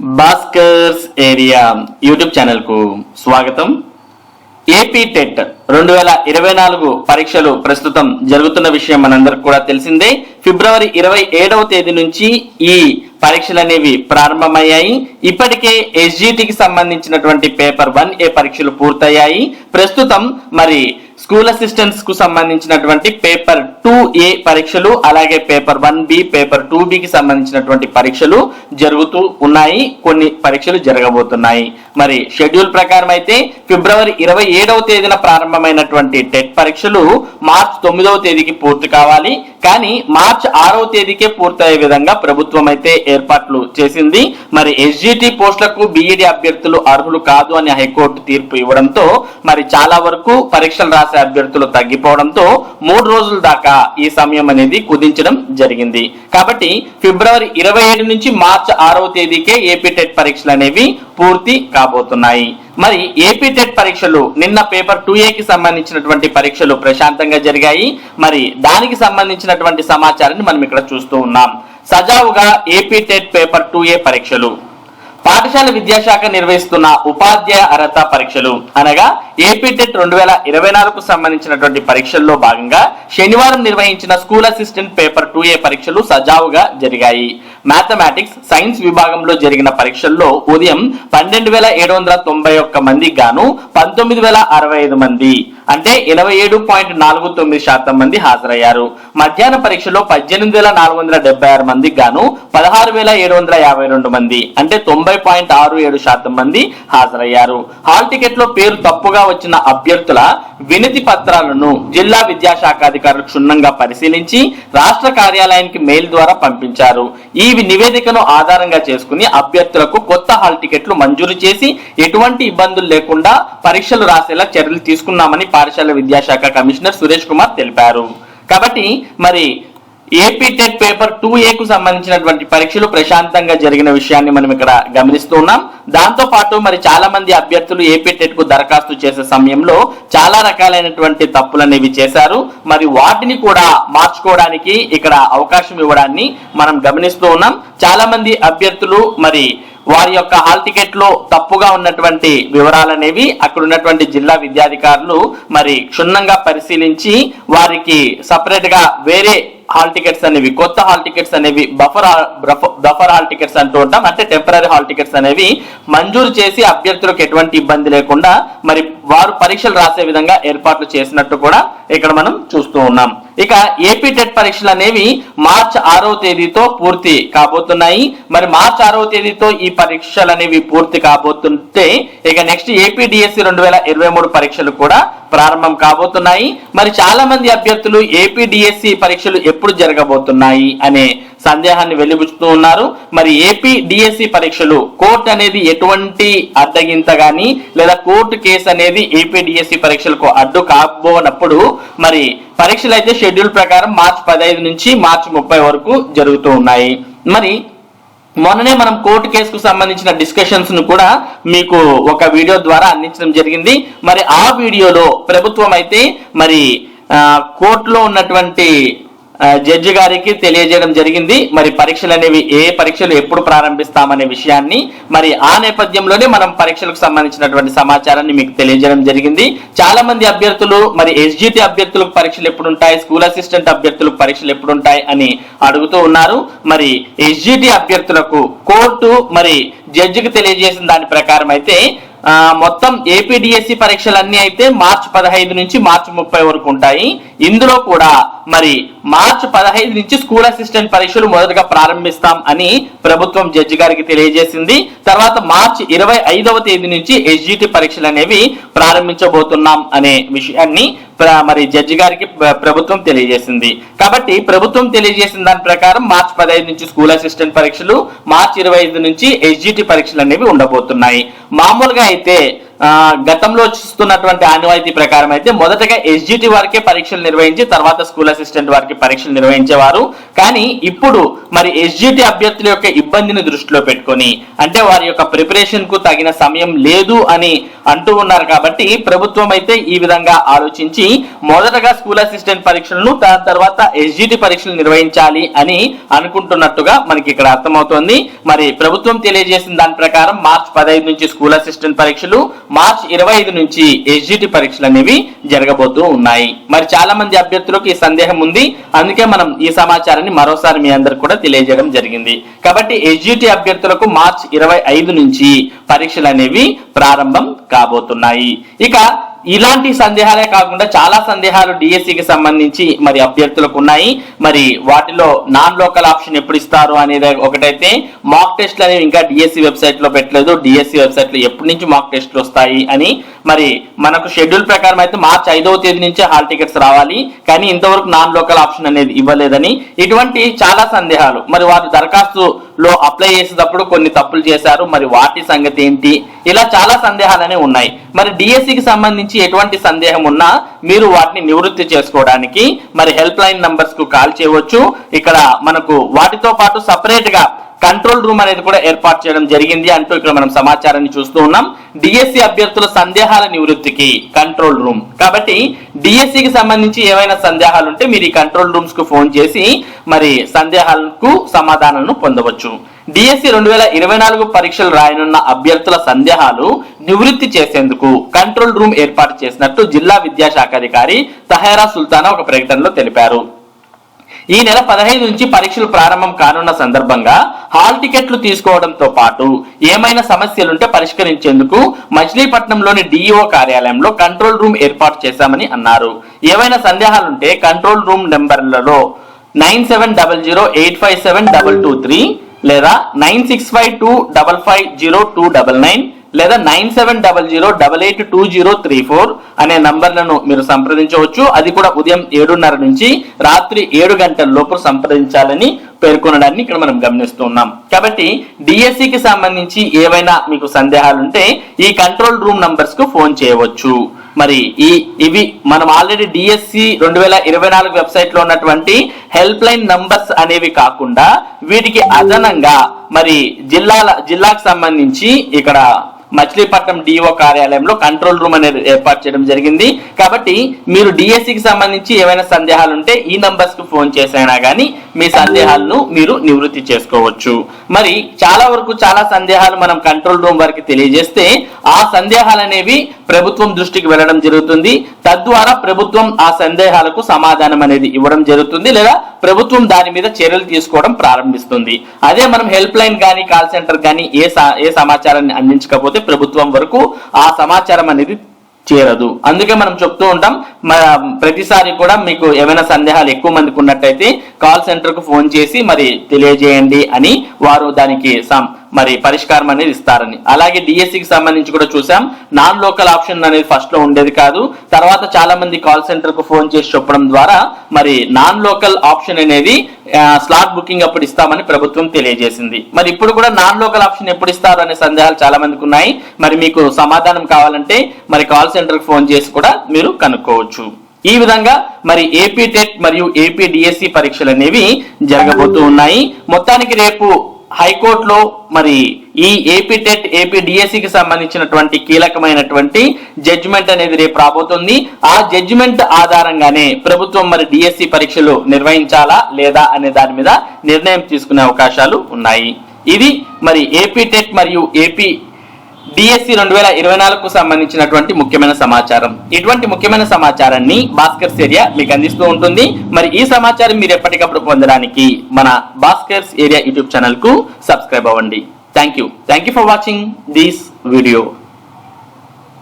Bhaskar's area YouTube ఛానల్కు స్వాగతం. AP TET రెండు వేల ఇరవై నాలుగు పరీక్షలు ప్రస్తుతం జరుగుతున్న విషయం మనందరికి కూడా తెలిసిందే. ఫిబ్రవరి ఇరవై ఏడవ తేదీ నుంచి ఈ పరీక్షలు అనేవి ప్రారంభమయ్యాయి. ఇప్పటికే ఎస్జిటికి సంబంధించినటువంటి పేపర్ వన్ ఏ పరీక్షలు పూర్తయ్యాయి. ప్రస్తుతం మరి స్కూల్ అసిస్టెంట్స్కు సంబంధించినటువంటి పేపర్ టూ ఏ పరీక్షలు అలాగే paper one B paper two కి సంబంధించినటువంటి పరీక్షలు జరుగుతూ ఉన్నాయి. కొన్ని పరీక్షలు జరగబోతున్నాయి. మరి షెడ్యూల్ ప్రకారం అయితే ఫిబ్రవరి ఇరవై ఏడవ తేదీన ప్రారంభమైనటువంటి టెట్ పరీక్షలు మార్చ్ తొమ్మిదవ తేదీకి పూర్తి కావాలి. కానీ మార్చ్ ఆరవ తేదీకే పూర్తయ్యే విధంగా ప్రభుత్వం అయితే ఏర్పాట్లు చేసింది. మరి ఎస్జిటి పోస్టులకు బిఈడి అభ్యర్థులు అర్హులు కాదు అని హైకోర్టు తీర్పు ఇవ్వడంతో మరి చాలా వరకు పరీక్షలు రాసే అభ్యర్థులు తగ్గిపోవడంతో మూడు రోజుల దాకా ఈ సమయం అనేది కుదించడం జరిగింది. కాబట్టి ఫిబ్రవరి ఇరవై ఏడు నుంచి మార్చి ఆరవ తేదీకే ఏపీ టెట్ పరీక్షలు అనేవి పూర్తి కాబోతున్నాయి. మరి ఏపీ టెట్ పరీక్షలు నిన్న పేపర్ టూ కి సంబంధించినటువంటి పరీక్షలు ప్రశాంతంగా జరిగాయి. మరి దానికి సంబంధించినటువంటి సమాచారాన్ని మనం ఇక్కడ చూస్తూ ఉన్నాం. సజావుగా AP TET paper two A పరీక్షలు. పాఠశాల విద్యాశాఖ నిర్వహిస్తున్న ఉపాధ్యాయ అర్హత పరీక్షలు. అనగా ఏపీ టెట్ రెండు వేల ఇరవై నాలుగుకు సంబంధించినటువంటి పరీక్షల్లో భాగంగా శనివారం నిర్వహించిన school assistant paper two A పరీక్షలు సజావుగా జరిగాయి. మ్యాథమెటిక్స్ సైన్స్ విభాగంలో జరిగిన పరీక్షల్లో ఉదయం పన్నెండు వేల ఏడు వందల తొంభై ఒక్క మందికి గాను పంతొమ్మిది వేల అరవై ఐదు మంది. అంటే ఇరవై ఏడు పాయింట్ నాలుగు తొమ్మిది శాతం మంది హాజరయ్యారు. మధ్యాహ్న పరీక్షలో పద్దెనిమిది వేల నాలుగు వందల డెబ్బై ఆరు మంది గాను పదహారు వేల ఏడు వందల యాభై రెండు మంది అంటే తొంభై పాయింట్ ఆరు ఏడు శాతం మంది హాజరయ్యారు. హాల్ టికెట్లో పేరు తప్పుగా వచ్చిన అభ్యర్థుల వినతి పత్రాలను జిల్లా విద్యాశాఖ అధికారులు క్షుణ్ణంగా పరిశీలించి రాష్ట్ర కార్యాలయానికి మెయిల్ ద్వారా పంపించారు. ఈ నివేదికను ఆధారంగా చేసుకుని అభ్యర్థులకు కొత్త హాల్ టికెట్లు మంజూరు చేసి ఎటువంటి ఇబ్బందులు లేకుండా పరీక్షలు రాసేలా చర్యలు తీసుకున్నామని పాఠశాల విద్యాశాఖ కమిషనర్ సురేష్ కుమార్ తెలిపారు. కాబట్టి మరి ఏపీ టెట్ పేపర్ టూ కు సంబంధించినటువంటి పరీక్షలు ప్రశాంతంగా జరిగిన విషయాన్ని మనం ఇక్కడ గమనిస్తూ ఉన్నాం. దాంతో పాటు మరి చాలా మంది అభ్యర్థులు ఏపీ టెట్కు దరఖాస్తు చేసే సమయంలో చాలా రకాలైనటువంటి తప్పులు అనేవి చేశారు. మరి వాటిని కూడా మార్చుకోవడానికి ఇక్కడ అవకాశం ఇవ్వడాన్ని మనం గమనిస్తూ ఉన్నాం. చాలా మంది అభ్యర్థులు మరి వారి యొక్క హాల్ టికెట్లో తప్పుగా ఉన్నటువంటి వివరాలనేవి అక్కడ ఉన్నటువంటి జిల్లా విద్యాధికారులు మరి క్షుణ్ణంగా పరిశీలించి వారికి సపరేట్గా వేరే హాల్ టికెట్స్ అనేవి కొత్త హాల్ టికెట్స్ అనేవి బఫర్ బఫర్ హాల్ టికెట్స్ అంటూ ఉంటాం. అంటే టెంపరీ హాల్ టికెట్స్ అనేవి మంజూరు చేసి అభ్యర్థులకు ఎటువంటి ఇబ్బంది లేకుండా మరి వారు పరీక్షలు రాసే విధంగా ఏర్పాట్లు చేసినట్టు కూడా ఇక్కడ మనం చూస్తూ ఉన్నాం. ఇక ఏపీ టెట్ పరీక్షలు అనేవి మార్చ్ ఆరో తేదీతో పూర్తి కాబోతున్నాయి. మరి మార్చ్ ఆరవ తేదీతో ఈ పరీక్షలు అనేవి పూర్తి కాబోతుంటే ఇక నెక్స్ట్ ఏపీ డిఎస్సి రెండు వేల ఇరవై మూడు పరీక్షలు కూడా ప్రారంభం కాబోతున్నాయి. మరి చాలా మంది అభ్యర్థులు ఏపీ డిఎస్సి పరీక్షలు ఎప్పుడు జరగబోతున్నాయి అనే సందేహాన్ని వెలిబుచ్చుతూ ఉన్నారు. మరి ఏపీ డిఎస్సి పరీక్షలు కోర్టు అనేది ఎటువంటి అడ్డగింత గాని లేదా కోర్టు కేసు అనేది ఏపీ డిఎస్సి పరీక్షలకు అడ్డు కాబోనప్పుడు మరి పరీక్షలు అయితే షెడ్యూల్ ప్రకారం మార్చి పదహైదు నుంచి మార్చి ముప్పై వరకు జరుగుతూ ఉన్నాయి. మరి మొన్ననే మనం కోర్టు కేసుకు సంబంధించిన డిస్కషన్స్ను కూడా మీకు ఒక వీడియో ద్వారా అందించడం జరిగింది. మరి ఆ వీడియోలో ప్రభుత్వం అయితే మరి కోర్టులో ఉన్నటువంటి జడ్జి గారికి తెలియజేయడం జరిగింది. మరి పరీక్షలు అనేవి ఏ పరీక్షలు ఎప్పుడు ప్రారంభిస్తామనే విషయాన్ని మరి ఆ నేపథ్యంలోనే మనం పరీక్షలకు సంబంధించినటువంటి సమాచారాన్ని మీకు తెలియజేయడం జరిగింది. చాలా మంది అభ్యర్థులు మరి ఎస్జిటి అభ్యర్థులకు పరీక్షలు ఎప్పుడు ఉంటాయి స్కూల్ అసిస్టెంట్ అభ్యర్థులకు పరీక్షలు ఎప్పుడు ఉంటాయి అని అడుగుతూ ఉన్నారు. మరి ఎస్జిటి అభ్యర్థులకు కోర్టు మరి జడ్జికి తెలియజేసిన దాని ప్రకారం అయితే మొత్తం ఏపీడిఎస్సి పరీక్షలన్నీ అయితే మార్చి పదహైదు నుంచి మార్చి ముప్పై వరకు ఉంటాయి. ఇందులో కూడా మరి మార్చి పదహైదు నుంచి స్కూల్ అసిస్టెంట్ పరీక్షలు మొదటగా ప్రారంభిస్తాం అని ప్రభుత్వం జడ్జి గారికి తెలియజేసింది. తర్వాత మార్చి ఇరవై ఐదవ తేదీ నుంచి ఎస్జిటి పరీక్షలు అనేవి ప్రారంభించబోతున్నాం అనే విషయాన్ని ప్ర- మరి జడ్జి గారికి ప్రభుత్వం తెలియజేసింది. కాబట్టి ప్రభుత్వం తెలియజేసిన దాని ప్రకారం మార్చి పదహైదు నుంచి స్కూల్ అసిస్టెంట్ పరీక్షలు మార్చి ఇరవై ఐదు నుంచి ఎస్జిటి పరీక్షలు అనేవి ఉండబోతున్నాయి. మామూలుగా అయితే గతంలో చూస్తున్నటువంటి ఆనవాయితీ ప్రకారం అయితే మొదటగా ఎస్జిటి వారికే పరీక్షలు నిర్వహించి తర్వాత స్కూల్ అసిస్టెంట్ వారికి పరీక్షలు నిర్వహించేవారు. కానీ ఇప్పుడు మరి ఎస్జిటి అభ్యర్థుల యొక్క ఇబ్బందిని దృష్టిలో పెట్టుకొని అంటే వారి యొక్క ప్రిపరేషన్కు తగిన సమయం లేదు అని అంటూ ఉన్నారు కాబట్టి ప్రభుత్వం అయితే ఈ విధంగా ఆలోచించి మొదటగా స్కూల్ అసిస్టెంట్ పరీక్షలను దాని తర్వాత ఎస్జిటి పరీక్షలు నిర్వహించాలి అని అనుకుంటున్నట్టుగా మనకి ఇక్కడ అర్థమవుతోంది. మరి ప్రభుత్వం తెలియజేసిన దాని ప్రకారం మార్చ్ పదహైదు నుంచి స్కూల్ అసిస్టెంట్ పరీక్షలు మార్చ్ ఇరవై ఐదు నుంచి ఎస్జిటి పరీక్షలు అనేవి జరగబోతూ ఉన్నాయి. మరి చాలా మంది అభ్యర్థులకు ఈ సందేహం ఉంది. అందుకే మనం ఈ సమాచారాన్ని మరోసారి మీ అందరికి కూడా తెలియజేయడం జరిగింది. కాబట్టి ఎస్జిటి అభ్యర్థులకు మార్చ్ ఇరవై ఐదు నుంచి పరీక్షలు అనేవి ప్రారంభం కాబోతున్నాయి. ఇక ఇలాంటి సందేహాలే కాకుండా చాలా సందేహాలు డిఎస్సికి సంబంధించి మరి అభ్యర్థులకు ఉన్నాయి. మరి వాటిలో నాన్ లోకల్ ఆప్షన్ ఎప్పుడు ఇస్తారు అనేది ఒకటైతే మాక్ టెస్ట్లు అనేవి ఇంకా డిఎస్సి వెబ్సైట్లో పెట్టలేదు. డిఎస్సి వెబ్సైట్లో ఎప్పటి నుంచి మాక్ టెస్ట్లు వస్తాయి అని మరి మనకు షెడ్యూల్ ప్రకారం అయితే మార్చి ఐదవ తేదీ నుంచే హాల్ టికెట్స్ రావాలి. కానీ ఇంతవరకు నాన్ లోకల్ ఆప్షన్ అనేది ఇవ్వలేదని ఇటువంటి చాలా సందేహాలు. మరి వారు దరఖాస్తు లో అప్లై చేసేటప్పుడు కొన్ని తప్పులు చేశారు. మరి వాటి సంగతి ఏంటి? ఇలా చాలా సందేహాలనే ఉన్నాయి. మరి డిఎస్సికి సంబంధించి ఎటువంటి సందేహం ఉన్నా మీరు వాటిని నివృత్తి చేసుకోవడానికి మరి హెల్ప్ లైన్ నంబర్స్కు కాల్ చేయవచ్చు. ఇక్కడ మనకు వాటితో పాటు సపరేట్గా కంట్రోల్ రూమ్ అనేది కూడా ఏర్పాటు చేయడం జరిగింది అంటూ ఇక్కడ మనం సమాచారాన్ని చూస్తూ ఉన్నాం. డిఎస్సి అభ్యర్థుల సందేహాల నివృత్తికి కంట్రోల్ రూమ్. కాబట్టి డిఎస్సికి సంబంధించి ఏవైనా సందేహాలు ఉంటే మీరు ఈ కంట్రోల్ రూమ్స్కు ఫోన్ చేసి మరి సందేహాలకు సమాధానాలను పొందవచ్చు. డిఎస్సి రెండు వేల ఇరవై నాలుగు పరీక్షలు రాయనున్న అభ్యర్థుల సందేహాలు నివృత్తి చేసేందుకు కంట్రోల్ రూమ్ ఏర్పాటు చేసినట్టు జిల్లా విద్యాశాఖ అధికారి తహేరా సుల్తానా ఒక ప్రకటనలో తెలిపారు. ఈ నెల పదహైదు నుంచి పరీక్షలు ప్రారంభం కానున్న సందర్భంగా హాల్ టికెట్లు తీసుకోవడంతో పాటు ఏమైనా సమస్యలుంటే పరిష్కరించేందుకు మచిలీపట్నంలోని డిఈఓ కార్యాలయంలో కంట్రోల్ రూమ్ ఏర్పాటు చేశామని అన్నారు. ఏవైనా సందేహాలుంటే కంట్రోల్ రూమ్ నెంబర్లలో nine seven double zero eight five seven double two three లేదా nine six five two double five zero two double nine లేదా nine seven double zero double eight two zero three four అనే నంబర్లను మీరు సంప్రదించవచ్చు. అది కూడా ఉదయం ఏడున్నర నుంచి రాత్రి ఏడు గంటల లోపు సంప్రదించాలని పేర్కొనడాన్ని ఇక్కడ మనం గమనిస్తున్నాం కాబట్టి డిఎస్సికి సంబంధించి ఏవైనా మీకు సందేహాలుంటే ఈ కంట్రోల్ రూమ్ నంబర్స్కు ఫోన్ చేయవచ్చు. మరి ఈ ఇవి మనం ఆల్రెడీ డిఎస్సి రెండు వేల ఇరవై నాలుగు వెబ్సైట్లో ఉన్నటువంటి హెల్ప్ లైన్ నంబర్స్ అనేవి కాకుండా వీటికి అదనంగా మరి జిల్లాల జిల్లాకు సంబంధించి ఇక్కడ మచిలీపట్నం డిఓ కార్యాలయంలో కంట్రోల్ రూమ్ అనేది ఏర్పాటు చేయడం జరిగింది. కాబట్టి మీరు డిఎస్సికి సంబంధించి ఏమైనా సందేహాలు ఉంటే ఈ నంబర్స్కు ఫోన్ చేసైనా కానీ మీ సందేహాలను మీరు నివృత్తి చేసుకోవచ్చు. మరి చాలా వరకు చాలా సందేహాలు మనం కంట్రోల్ రూమ్ వారికి తెలియజేస్తే ఆ సందేహాలు అనేవి ప్రభుత్వం దృష్టికి వెళ్ళడం జరుగుతుంది. తద్వారా ప్రభుత్వం ఆ సందేహాలకు సమాధానం అనేది ఇవ్వడం జరుగుతుంది లేదా ప్రభుత్వం దాని మీద చర్యలు తీసుకోవడం ప్రారంభిస్తుంది. అదే మనం హెల్ప్ లైన్ కానీ కాల్ సెంటర్ కానీ ఏ ఏ సమాచారాన్ని అందించకపోతే ప్రభుత్వం వరకు ఆ సమాచారం అనేది చేరదు. అందుకే మనం చెప్తూ ఉంటాం ప్రతిసారి కూడా మీకు ఏమైనా సందేహాలు ఎక్కువ మందికి ఉన్నట్టయితే కాల్ సెంటర్కు ఫోన్ చేసి మరి తెలియజేయండి అని వారు దానికి మరి పరిష్కారం అనేది ఇస్తారని. అలాగే డిఎస్సికి సంబంధించి కూడా చూసాం నాన్ లోకల్ ఆప్షన్ అనేది ఫస్ట్లో ఉండేది కాదు. తర్వాత చాలా మంది కాల్ సెంటర్కు ఫోన్ చేసి చెప్పడం ద్వారా మరి నాన్ లోకల్ ఆప్షన్ అనేది స్లాట్ బుకింగ్ అప్పుడు ఇస్తామని ప్రభుత్వం తెలియజేసింది. మరి ఇప్పుడు కూడా నాన్ లోకల్ ఆప్షన్ ఎప్పుడు ఇస్తారు అనే సందేహాలు చాలా మందికి ఉన్నాయి. మరి మీకు సమాధానం కావాలంటే మరి కాల్ సెంటర్కు ఫోన్ చేసి కూడా మీరు కనుక్కోవచ్చు. ఈ విధంగా మరి ఏపీ టెట్ మరియు ఏపీ డిఎస్సి పరీక్షలు అనేవి జరగబోతూ ఉన్నాయి. మొత్తానికి రేపు హైకోర్టులో మరి ఈ ఏపీ టెట్ ఏపీ డిఎస్సికి సంబంధించినటువంటి కీలకమైనటువంటి జడ్జిమెంట్ అనేది రేపు రాబోతుంది. ఆ జడ్జిమెంట్ ఆధారంగానే ప్రభుత్వం మరి డిఎస్సి పరీక్షలు నిర్వహించాలా లేదా అనే దాని మీద నిర్ణయం తీసుకునే అవకాశాలు ఉన్నాయి. ఇది మరి ఏపీ టెట్ మరియు ఏపీ డిఎస్సి రెండు వేల ఇరవై నాలుగుకు సంబంధించినటువంటి ముఖ్యమైన సమాచారం. ఇటువంటి ముఖ్యమైన సమాచారాన్ని భాస్కర్స్ ఏరియా మీకు అందిస్తూ ఉంటుంది. మరి ఈ సమాచారం మీరు ఎప్పటికప్పుడు పొందడానికి మన భాస్కర్స్ ఏరియా యూట్యూబ్ ఛానల్కు సబ్స్క్రైబ్ అవ్వండి. Thank you thank you for watching this video